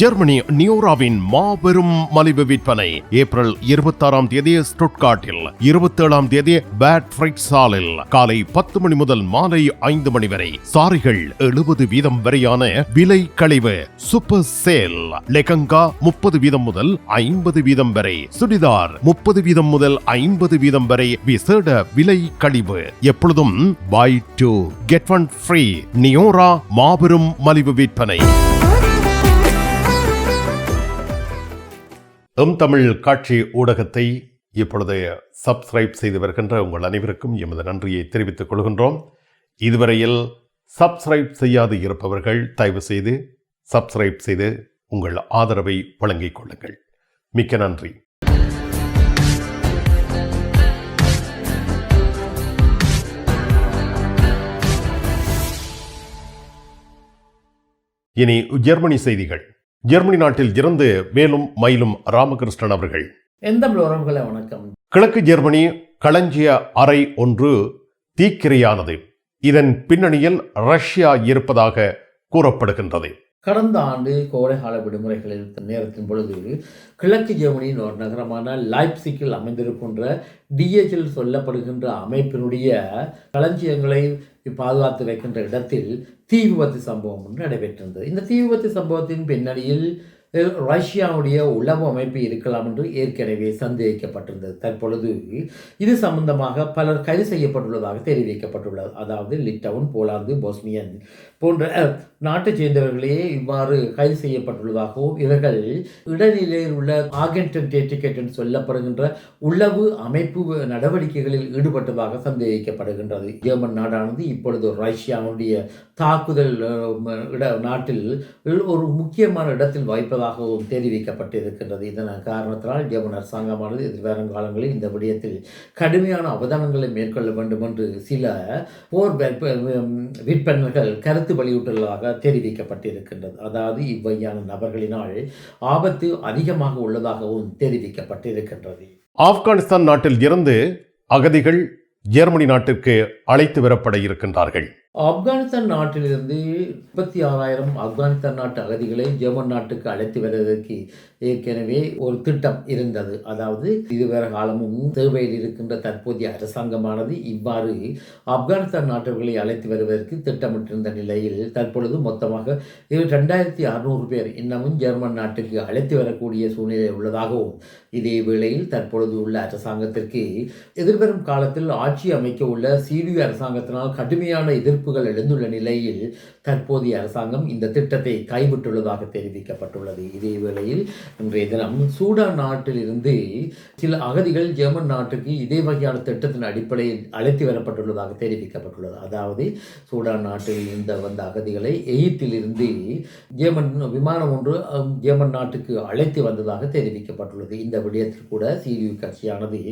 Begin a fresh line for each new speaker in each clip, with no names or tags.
Germany நியோராவின் மாபெரும் மலிவு விற்பனை. ஏப்ரல் இருபத்தாறாம் தேதி ஸ்டுட்காட்டில் இருபத்தேழாம் தேதி பேட் ஃப்ரைட் சாலில் காலை பத்து மணி முதல் மாலை ஐந்து மணி வரை. சாரிகள் எழுபது வீதம் வரையான விலை கழிவு சூப்பர் சேல் லெகங்கா முப்பது வீதம் முதல் ஐம்பது வீதம் வரை. சுடிதார் முப்பது வீதம் முதல் ஐம்பது வீதம் வரை விசேட விலை கழிவு. எப்பொழுதும் buy two get one free நியோரா மாபெரும் மலிவு விற்பனை. எம் தமிழ் காட்சி ஊடகத்தை இப்பொழுது சப்ஸ்கிரைப் செய்து வருகின்ற உங்கள் அனைவருக்கும் எமது நன்றியை தெரிவித்துக் கொள்கின்றோம். இதுவரையில் சப்ஸ்கிரைப் செய்யாது இருப்பவர்கள் தயவு செய்து சப்ஸ்கிரைப் செய்து உங்கள் ஆதரவை வழங்கிக் கொள்ளுங்கள். மிக்க நன்றி. இனி ஜெர்மனி செய்திகள். ஜெர்மனி நாட்டில் இருந்து மேலும் மயிலும் ராமகிருஷ்ணன் அவர்கள்.
எந்த உறவுகளை வணக்கம்.
கிழக்கு ஜெர்மனி களஞ்சிய அறை ஒன்று தீக்கிரையானது. இதன் பின்னணியில் ரஷ்யா இருப்பதாக கூறப்படுகின்றது.
கடந்த ஆண்டு கோடைகால விடுமுறைகளில் நேரத்தின் பொழுது கிழக்கு ஜெர்மனியின் ஒரு நகரமான லைப்சிக்கில் அமைந்திருக்கின்ற டிஎச்சில் சொல்லப்படுகின்ற அமைப்பினுடைய களஞ்சியங்களை பாதுகாத்து வைக்கின்ற இடத்தில் தீ விபத்து சம்பவம் ஒன்று நடைபெற்றிருந்தது. இந்த தீ விபத்து சம்பவத்தின் பின்னணியில் ரஷ்யாவுடைய உளவு அமைப்பு இருக்கலாம் என்று ஏற்கனவே சந்தேகிக்கப்பட்டிருந்தது. தற்பொழுது இது சம்பந்தமாக பலர் கைது செய்யப்பட்டுள்ளதாக தெரிவிக்கப்பட்டுள்ளது. அதாவது லிட்டவுன் போலாந்து போஸ்னியன் போன்ற நாட்டைச் சேர்ந்தவர்களே இவ்வாறு கைது செய்யப்பட்டுள்ளதாகவும் இவர்கள் இடைநிலையில் உள்ள ஆகன்டன் டேட்டிகேட் என்று சொல்லப்படுகின்ற உளவு அமைப்பு நடவடிக்கைகளில் ஈடுபட்டதாக சந்தேகிக்கப்படுகின்றது. ஜெர்மன் நாடானது இப்பொழுது ரஷ்யாவுடைய தாக்குதல் இட நாட்டில் ஒரு முக்கியமான இடத்தில் வாய்ப்பதாகவும் தெரிவிக்கப்பட்டிருக்கின்றது. இதன் காரணத்தினால் ஜெர்மன் அரசாங்கமானது எதிர்வரும் காலங்களில் இந்த விடயத்தில் கடுமையான அவதானங்களை மேற்கொள்ள வேண்டும் என்று சில போர் விற்பனர்கள் கருத்து வெளியிட்டுள்ளதாக தெரிவிக்கப்பட்டிருக்கின்றது. அதாவது இவ்வகையான நபர்களினால் ஆபத்து அதிகமாக உள்ளதாகவும் தெரிவிக்கப்பட்டிருக்கின்றது.
ஆப்கானிஸ்தான் நாட்டில் இருந்து அகதிகள் ஜெர்மனி நாட்டிற்கு அழைத்து வரப்பட இருக்கின்றார்கள்.
ஆப்கானிஸ்தான் நாட்டிலிருந்து முப்பத்தி ஆறாயிரம் ஆப்கானிஸ்தான் நாட்டு அகதிகளை ஜெர்மன் நாட்டுக்கு அழைத்து வருவதற்கு ஏற்கனவே ஒரு திட்டம் இருந்தது. அதாவது இதுவரை காலமும் தேவையில் இருக்கின்ற தற்போதைய அரசாங்கமானது இவ்வாறு ஆப்கானிஸ்தான் நாட்டவர்களை அழைத்து வருவதற்கு திட்டமிட்டிருந்த நிலையில் தற்பொழுது மொத்தமாக ரெண்டாயிரத்தி அறுநூறு பேர் இன்னமும் ஜெர்மன் நாட்டுக்கு அழைத்து வரக்கூடிய சூழ்நிலை உள்ளதாகவும் இதே வேளையில் தற்பொழுது உள்ள அரசாங்கத்திற்கு எதிர்வரும் காலத்தில் ஆட்சி அமைக்க உள்ள சீரிய அரசாங்கத்தினால் கடுமையான எதிர்ப்புகள் எழுந்துள்ள நிலையில் தற்போதைய அரசாங்கம் இந்த திட்டத்தை கைவிட்டுள்ளதாக தெரிவிக்கப்பட்டுள்ளது. இதே வேளையில் இன்றைய தினம் சூடான் நாட்டில் இருந்து சில அகதிகள் ஜெர்மன் நாட்டுக்கு இதே வகையான திட்டத்தின் அடிப்படையில் அழைத்து வரப்பட்டுள்ளதாக தெரிவிக்கப்பட்டுள்ளது. அதாவது சூடான் நாட்டில் இருந்த வந்த அகதிகளை எகிப்திலிருந்து ஜெர்மன் விமானம் ஒன்று ஜெர்மன் நாட்டுக்கு அழைத்து வந்ததாக தெரிவிக்கப்பட்டுள்ளது. இந்த விடயத்தில் கூட சிடியு கட்சியானது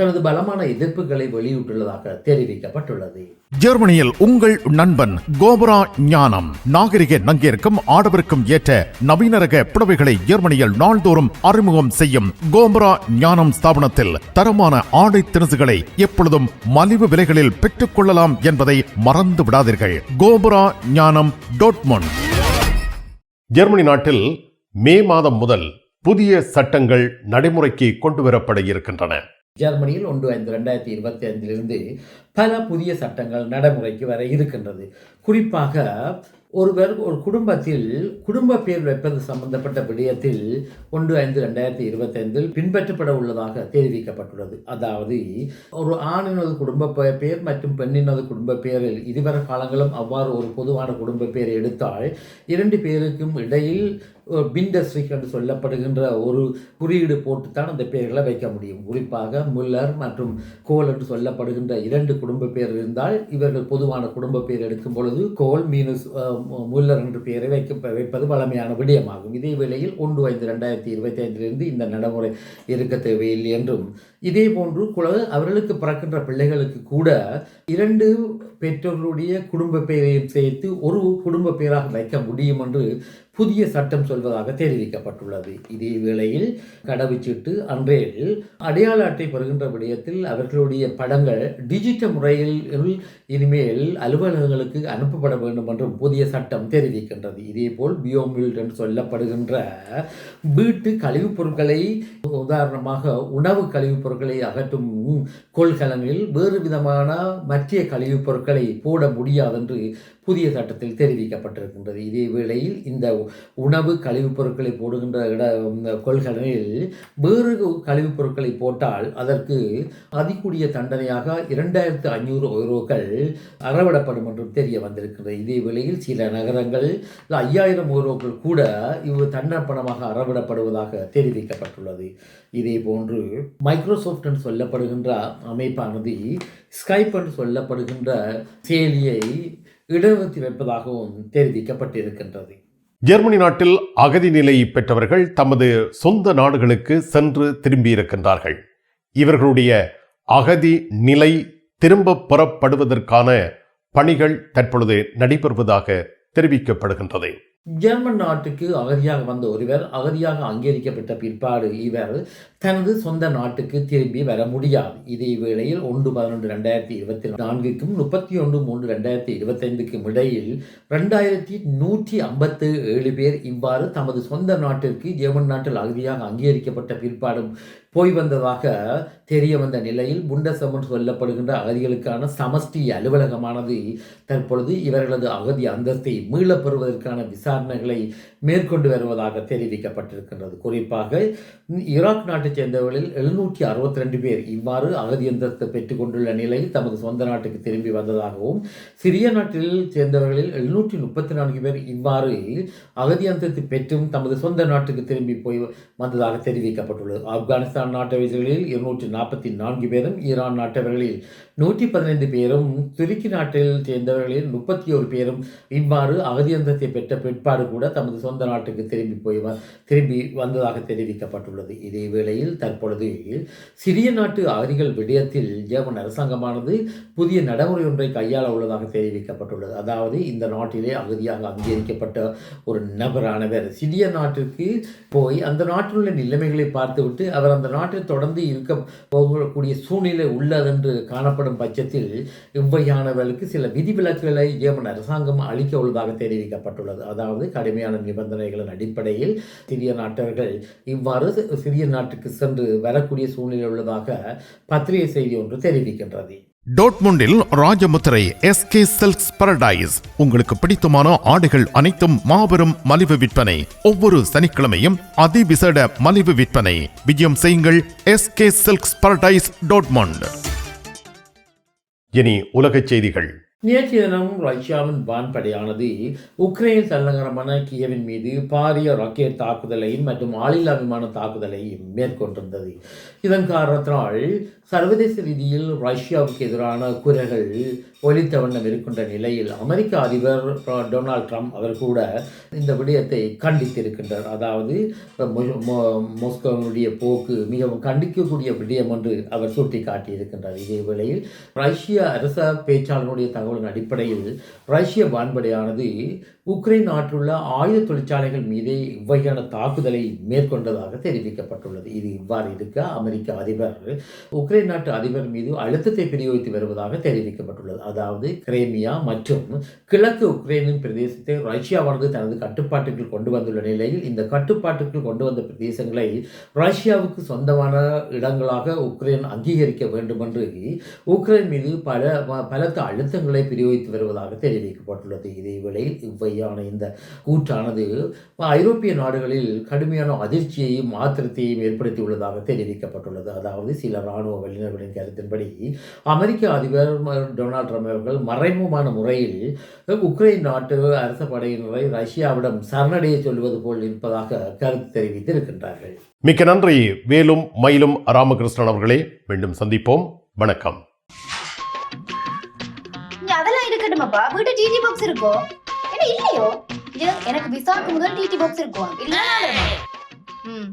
தனது பலமான எதிர்ப்புகளை வெளியிட்டுள்ளதாக தெரிவிக்கப்பட்டுள்ளது.
ஜெர்மனியில் உங்கள் நண்பன் கோபுரா ஞானம். நாகரிக நங்கிற்கும் ஆடவருக்கும் ஏற்ற நவீன ரக புடவைகளை ஜெர்மனியில் நாள்தோறும் அறிமுகம் செய்யும் கோபுரா ஞானம் ஸ்தாபனத்தில் தரமான ஆடை திணசுகளை எப்பொழுதும் மலிவு விலைகளில் பெற்றுக் கொள்ளலாம் என்பதை மறந்து விடாதீர்கள். கோபுரா ஞானம் டோட்மோன்
ஜெர்மனி நாட்டில் மே மாதம் முதல் புதிய சட்டங்கள் நடைமுறைக்கு கொண்டுவரப்பட இருக்கின்றன.
ஜெர்மனியில் ஒன்று ஐந்து ரெண்டாயிரத்தி இருபத்தி ஐந்திலிருந்து பல புதிய சட்டங்கள் நடைமுறைக்கு வர இருக்கின்றது. குறிப்பாக ஒருவர் ஒரு குடும்பத்தில் குடும்ப பேர் வைப்பது சம்பந்தப்பட்ட விடயத்தில் ஒன்று ஐந்து ரெண்டாயிரத்தி இருபத்தைந்தில் பின்பற்றப்பட உள்ளதாக தெரிவிக்கப்பட்டுள்ளது. அதாவது ஒரு ஆணினது குடும்ப பெயர் பேர் மற்றும் பெண்ணினது குடும்ப பேரில் இதுவரை காலங்களும் அவ்வாறு ஒரு பொதுவான குடும்ப பெயரை எடுத்தால் இரண்டு பேருக்கும் இடையில் பிண்டஸ்ட்ரிக் என்று சொல்லப்படுகின்ற ஒரு குறியீடு போட்டுத்தான் அந்த பெயர்களை வைக்க முடியும். குறிப்பாக முல்லர் மற்றும் கோல் என்று சொல்லப்படுகின்ற இரண்டு குடும்ப பேர் இருந்தால் இவர்கள் பொதுவான குடும்ப பேர் எடுக்கும் பொழுது கோல் மீனஸ் முல்லர் என்ற பெயரை வைக்க வைப்பது வழமையான விடயமாகும். இதே வேளையில் ஒன்று ஐந்து ரெண்டாயிரத்தி இருபத்தி ஐந்திலிருந்து இந்த நடைமுறை இருக்க தேவையில்லை என்றும். இதே போன்று குல அவர்களுக்கு பிறக்கின்ற பிள்ளைகளுக்கு கூட இரண்டு பெற்றோர்களுடைய குடும்ப பெயரையும் சேர்த்து ஒரு குடும்ப பெயராக வைக்க முடியும் என்று புதிய சட்டம் சொல்வதாக தெரிவிக்கப்பட்டுள்ளது. இதே வேளையில் கடவுச்சீட்டு அன்றையில் அடையாள அட்டை பெறுகின்ற விடயத்தில் அவர்களுடைய படங்கள் டிஜிட்டல் முறையில் இனிமேல் அலுவலகங்களுக்கு அனுப்பப்பட வேண்டும் என்றும் புதிய சட்டம் தெரிவிக்கின்றது. இதேபோல் பியோமில்ட் என்று சொல்லப்படுகின்ற வீட்டு கழிவுப் பொருட்களை உதாரணமாக உணவு கழிவுப் பொருட்களை அகற்றும் கொள்கலனில் வேறு விதமான மற்ற கழிவுப் பொருட்களை போட முடியாது என்று புதிய சட்டத்தில் தெரிவிக்கப்பட்டிருக்கின்றது. இதே வேளையில் இந்த உணவு கழிவுப் பொருட்களை போடுகின்ற இட இந்த கொள்கலனில் வேறு கழிவுப் பொருட்களை போட்டால் அதற்கு அதிகூடிய தண்டனையாக இரண்டாயிரத்து ஐநூறு யூரோக்கள் அறவிடப்படும் என்றும் தெரிய வந்திருக்கிறது இதே வேளையில் சில நகரங்கள் ஐயாயிரம் யூரோக்கள் கூட இவ் தண்டப்பணமாக அறவிடப்படுவதாக தெரிவிக்கப்பட்டுள்ளது. இதே போன்று மைக்ரோசாஃப்ட் என்று சொல்லப்படுகின்ற அமைப்பானது ஸ்கைப் என்று சொல்லப்படுகின்ற செயலியை இடைநிறுத்தி வைப்பதாகவும் தெரிவிக்கப்பட்டிருக்கின்றது.
ஜெர்மனி நாட்டில் அகதி நிலை பெற்றவர்கள் தமது சொந்த நாடுகளுக்கு சென்று திரும்பியிருக்கின்றார்கள். இவர்களுடைய அகதி நிலை திரும்ப பெறப்படுவதற்கான பணிகள் தற்பொழுது நடைபெறுவதாக தெரிவிக்கப்படுகின்றது.
ஜெர்மன் நாட்டுக்கு அகதியாக வந்த ஒருவர் அகதியாக அங்கீகரிக்கப்பட்ட பிற்பாடு இவர் தனது சொந்த நாட்டுக்கு திரும்பி வர முடியாது. இதே வேளையில் ஒன்று பதினொன்று ரெண்டாயிரத்தி இருபத்தி நான்குக்கும் முப்பத்தி ஒன்று மூன்று ரெண்டாயிரத்தி இருபத்தைந்துக்கும் இடையில் ரெண்டாயிரத்தி நூற்றி ஐம்பத்து ஏழு பேர் இவ்வாறு தமது சொந்த நாட்டிற்கு ஜெர்மன் நாட்டில் அகதியாக அங்கீகரிக்கப்பட்ட பிற்பாடும் போய் வந்ததாக தெரிய வந்த நிலையில் புண்டசமன் சொல்லப்படுகின்ற அகதிகளுக்கான சமஷ்டி அலுவலகமானது தற்பொழுது இவர்களது அகதி அந்தஸ்தை மீளப்பெறுவதற்கான விசாரணைகளை மேற்கொண்டு வருவதாக தெரிவிக்கப்பட்டிருக்கின்றது. குறிப்பாக ஈராக் நாட்டைச் சேர்ந்தவர்களில் எழுநூற்றி அறுபத்தி ரெண்டு பேர் இவ்வாறு அகதி பெற்றுக்கொண்டுள்ள நிலையில் தமது சொந்த நாட்டுக்கு திரும்பி வந்ததாகவும் சிரிய நாட்டில் சேர்ந்தவர்களில் எழுநூற்றி முப்பத்தி நான்கு பேர் இவ்வாறு அகதி பெற்றும் தமது சொந்த நாட்டுக்கு திரும்பி போய் வந்ததாக தெரிவிக்கப்பட்டுள்ளது. ஆப்கானிஸ்தான் நாட்டவர்களில் இருநூற்றி நாற்பத்தி நான்கு பேரும் ஈரான் நாட்டவர்களில் நூற்றி பதினைந்து பேரும் துருக்கி நாட்டில் சேர்ந்தவர்களில் முப்பத்தி ஒரு பேரும் இவ்வாறு அகதி பெற்ற பிற்பாடு கூட தமது சொந்த நாட்டுக்கு திரும்பி போய் வ- திரும்பி வந்ததாக தெரிவிக்கப்பட்டுள்ளது. இதே வேளையில் தற்பொழுது சிறிய நாட்டு அகதிகள் விடயத்தில் ஜெர்மன் அரசாங்கமானது புதிய நடைமுறை ஒன்றை கையாள உள்ளதாக தெரிவிக்கப்பட்டுள்ளது. அதாவது இந்த நாட்டிலே அகதியாக அங்கீகரிக்கப்பட்ட ஒரு நபரானவர் சிறிய நாட்டிற்கு போய் அந்த நாட்டில் உள்ள நிலைமைகளை பார்த்துவிட்டு அவர் அந்த நாட்டில் தொடர்ந்து இருக்க போகக்கூடிய சூழ்நிலை உள்ளதென்று காணப்படும் பட்சத்தில் இவ்வையானவர்களுக்கு சில விதிவிலக்குகளை ஜெர்மன் அரசாங்கம் அளிக்க உள்ளதாக தெரிவிக்கப்பட்டுள்ளது. அதாவது கடுமையான நிபந்தனைகளின் அடிப்படையில் சிறிய நாட்டவர்கள் இவ்வாறு சிறிய நாட்டுக்கு சென்று வரக்கூடிய சூழ்நிலை உள்ளதாக பத்திரிகை செய்தி ஒன்று தெரிவிக்கின்றது.
டோட்முண்டில் ராஜமுத்திரை எஸ்கே சில்க்ஸ் பரடைஸ். உங்களுக்கு பிடித்தமான ஆடைகள் அனைத்தும் மாபெரும் மலிவு விற்பனை. ஒவ்வொரு சனிக்கிழமையும் அதிவிசேட மலிவு விற்பனை. விஜயம் செய்யுங்கள் எஸ்கே சில்க்ஸ் பரடைஸ் டோட்மண்ட்.
இனி உலகச் செய்திகள்.
நேற்றைய தினம் ரஷ்யாவின் வான்படையானது உக்ரைன் தலைநகரமான கியவின் மீது பாரிய ராக்கெட் தாக்குதலையும் மற்றும் ஆளில்லா விமான தாக்குதலையும் மேற்கொண்டிருந்தது. இதன் காரணத்தினால் சர்வதேச ரீதியில் ரஷ்யாவுக்கு எதிரான குரல்கள் ஒலித்த வண்ணம் இருக்கின்ற நிலையில் அமெரிக்க அதிபர் டொனால்ட் ட்ரம்ப் அவர் கூட இந்த விடயத்தை கண்டித்திருக்கின்றார். அதாவது மொ- போக்கு மிகவும் கண்டிக்கக்கூடிய விடயம் என்று அவர் சுட்டி காட்டியிருக்கின்றார் இதே வேளையில் ரஷ்ய அரச பேச்சாளருடைய தகவல்கள் அடிப்படையில் ரஷ்ய வான்படையானது உக்ரைன் நாட்டிலுள்ள ஆயுத தொழிற்சாலைகள் மீதே இவ்வகையான தாக்குதலை மேற்கொண்டதாக தெரிவிக்கப்பட்டுள்ளது. இது இவ்வாறு இருக்க அமெரிக்க அதிபர் உக்ரைன் நாட்டு அதிபர் மீது அழுத்தத்தை பிரயோகித்து வருவதாக தெரிவிக்கப்பட்டுள்ளது. அதாவது கிரேமியா மற்றும் கிழக்கு உக்ரைனின் பிரதேசத்தை ரஷ்யாவானது தனது கட்டுப்பாட்டுக்குள் கொண்டு வந்துள்ள நிலையில் இந்த கட்டுப்பாட்டுக்குள் கொண்டு வந்த பிரதேசங்களை ரஷ்யாவுக்கு சொந்தமான இடங்களாக உக்ரைன் அங்கீகரிக்க வேண்டும் என்று உக்ரைன் மீது பல பலத்த அழுத்தங்களை பிரயோகித்து வருவதாக தெரிவிக்கப்பட்டுள்ளது. இதே வேளையில் இவ்வையான இந்த கூற்றானது ஐரோப்பிய நாடுகளில் கடுமையான அதிர்ச்சியையும் ஆத்திரத்தையும் ஏற்படுத்தியுள்ளதாக தெரிவிக்கப்பட்டுள்ளது. அதாவது சில இராணுவ வல்லுநர்களின் கருத்தின்படி அமெரிக்க அதிபர் டொனால்ட் ட்ரம்ப் அவர்கள் மறைமுகமான முறையில் உக்ரைன் நாட்டு அரச படையினரை ரஷ்யாவிடம் சரணடைய சொல்வது போல் இருப்பதாக கருத்து தெரிவித்திருக்கின்றார்கள்.
மிக்க நன்றி. வேலும் மயிலும் ராமகிருஷ்ணன் அவர்களே மீண்டும் சந்திப்போம். வணக்கம்.
அதெல்லாம் இருக்கட்டுமாப்பா? வீட்டு டிடி பாக்ஸ் இருக்கோ? என்ன இல்லையோ. இது எனக்கு விசாக்கு முதல் டிடி பாக்ஸ் இருக்கும். இல்ல ம்.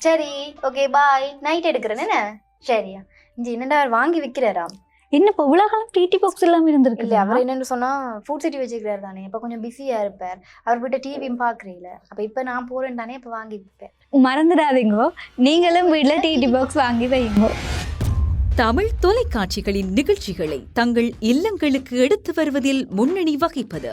சரி ஓகே பாய் நைட் எடுக்கிறேன் என்ன? சரியா இங்க என்னடா அவர் வாங்கி விற்கிறாராம்
என்ன இப்போ காலம் டிடி பாக்ஸ் இல்லாமல் இருந்திருக்கு
இல்ல அவர் என்னன்னு சொன்னா ஃபுட் சிட்டி வச்சுக்கிறாரு தானே. இப்ப கொஞ்சம் பிஸியா இருப்பார். அவர் வீட்டை டிவியும் பாக்குறீங்கள அப்ப இப்ப நான் போறேன் தானே இப்ப வாங்கி விற்பேன்
மறந்துடாதீங்கோ. நீங்களும் வீட்டில் டிடி பாக்ஸ் வாங்கி வைங்க.
தமிழ் தொலைக்காட்சிகளின் நிகழ்ச்சிகளை தங்கள் இல்லங்களுக்கு எடுத்து வருவதில் முன்னணி வகிப்பது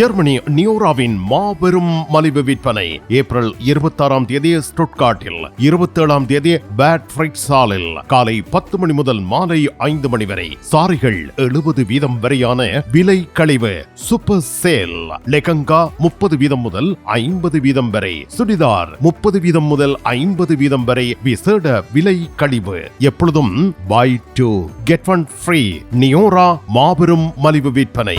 ஜெர்மனி நியூராவின் மாபெரும் மலிவு விற்பனை. ஏப்ரல் இருபத்தாறாம் தேதி ஸ்டுட்காட்டில் இருபத்தேழாம் தேதி பேட் ஃப்ரைட் சாலில் காலை பத்து மணி முதல் மாலை ஐந்து மணி வரை. சாரிகள் எழுபது வீதம் வரையான விலை கழிவு சூப்பர் சேல். லெகங்கா முப்பது வீதம் முதல் ஐம்பது வீதம் வரை. சுடிதார் முப்பது வீதம் முதல் ஐம்பது வீதம் வரை விசேட விலை கழிவு. எப்பொழுதும் buy two get one free நியோரா மாபெரும் மலிவு விற்பனை.